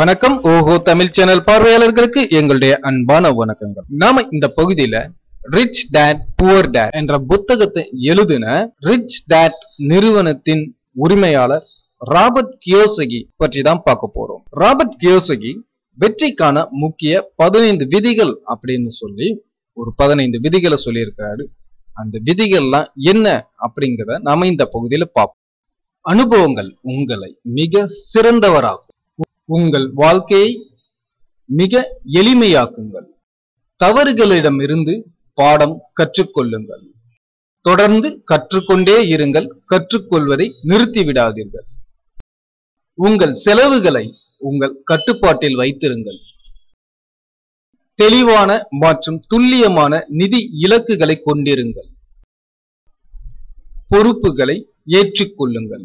வணக்கம். ஓஹோ தமிழ் சேனல் பார்வையாளர்களுக்கு எங்களுடைய அன்பான வணக்கங்கள். நாம இந்த பகுதியில ரிச் டேட் புவர் டேட் என்ற புத்தகத்தை எழுதின ரிச் டேட் நிறுவனத்தின் உரிமையாளர் ராபர்ட் கியோசகி பற்றி தான் பார்க்க போறோம். ராபர்ட் கியோசகி வெற்றிக்கான முக்கிய பதினைந்து விதிகள் அப்படின்னு சொல்லி ஒரு பதினைந்து விதிகளை சொல்லியிருக்காரு. அந்த விதிகள்லாம் என்ன அப்படிங்கிறத நாம இந்த பகுதியில பார்ப்போம். அனுபவங்கள் உங்களை மிக சிறந்தவராகும் உங்கள் வாழ்க்கையை மிக எளிமையாக்குங்கள். தவறுகளிடமிருந்து பாடம் கற்றுக்கொள்ளுங்கள். தொடர்ந்து கற்றுக்கொண்டே இருங்கள் கற்றுக்கொள்வதை நிறுத்திவிடாதீர்கள். உங்கள் செலவுகளை உங்கள் கட்டுப்பாட்டில் வைத்திருங்கள். தெளிவான மற்றும் துல்லியமான நிதி இலக்குகளை கொண்டிருங்கள். பொறுப்புகளை ஏற்றுக்கொள்ளுங்கள்.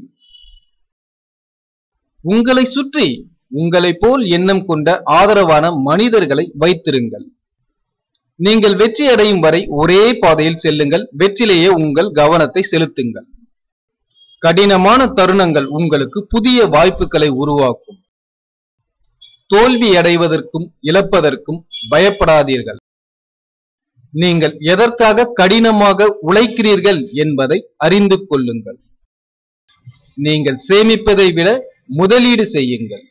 உங்களை சுற்றி உங்களை போல் எண்ணம் கொண்ட ஆதரவான மனிதர்களை வைத்திருங்கள். நீங்கள் வெற்றி அடையும் வரை ஒரே பாதையில் செல்லுங்கள். வெற்றிலேயே உங்கள் கவனத்தை செலுத்துங்கள். கடினமான தருணங்கள் உங்களுக்கு புதிய வாய்ப்புகளை உருவாக்கும். தோல்வி அடைவதற்கும் இழப்பதற்கும் பயப்படாதீர்கள். நீங்கள் எதற்காக கடினமாக உழைக்கிறீர்கள் என்பதை அறிந்து கொள்ளுங்கள். நீங்கள் சேமிப்பதை விட முதலீடு செய்யுங்கள்.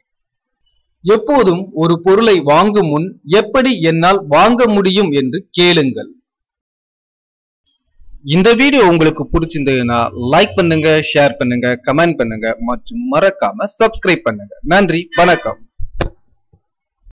எப்போதும் ஒரு பொருளை வாங்கும் முன் எப்படி என்னால் வாங்க முடியும் என்று கேளுங்கள். இந்த வீடியோ உங்களுக்கு பிடிச்சிருந்ததுன்னா லைக் பண்ணுங்க ஷேர் பண்ணுங்க கமெண்ட் பண்ணுங்க மற்றும் மறக்காம சப்ஸ்கிரைப் பண்ணுங்க. நன்றி வணக்கம்.